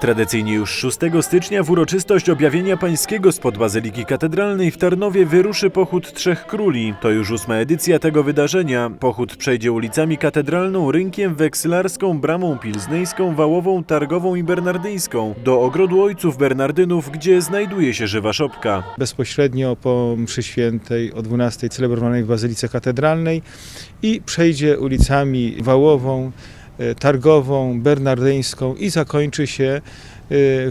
Tradycyjnie już 6 stycznia w uroczystość objawienia pańskiego spod Bazyliki Katedralnej w Tarnowie wyruszy pochód Trzech Króli. To już ósma edycja tego wydarzenia. Pochód przejdzie ulicami Katedralną, Rynkiem, Wekselarską, Bramą Pilznyjską, Wałową, Targową i Bernardyńską do Ogrodu Ojców Bernardynów, gdzie znajduje się żywa szopka. bezpośrednio po mszy świętej o 12 celebrowanej w Bazylice Katedralnej i przejdzie ulicami Wałową, Targową, Bernardyńską i zakończy się e,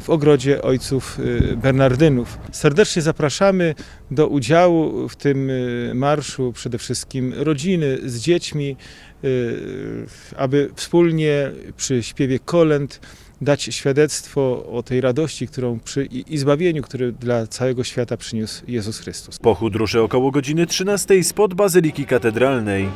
w ogrodzie ojców e, Bernardynów. Serdecznie zapraszamy do udziału w tym e, marszu przede wszystkim rodziny z dziećmi, e, aby wspólnie przy śpiewie kolęd dać świadectwo o tej radości którą przy, i zbawieniu, które dla całego świata przyniósł Jezus Chrystus. Pochód ruszy około godziny 13 spod Bazyliki Katedralnej.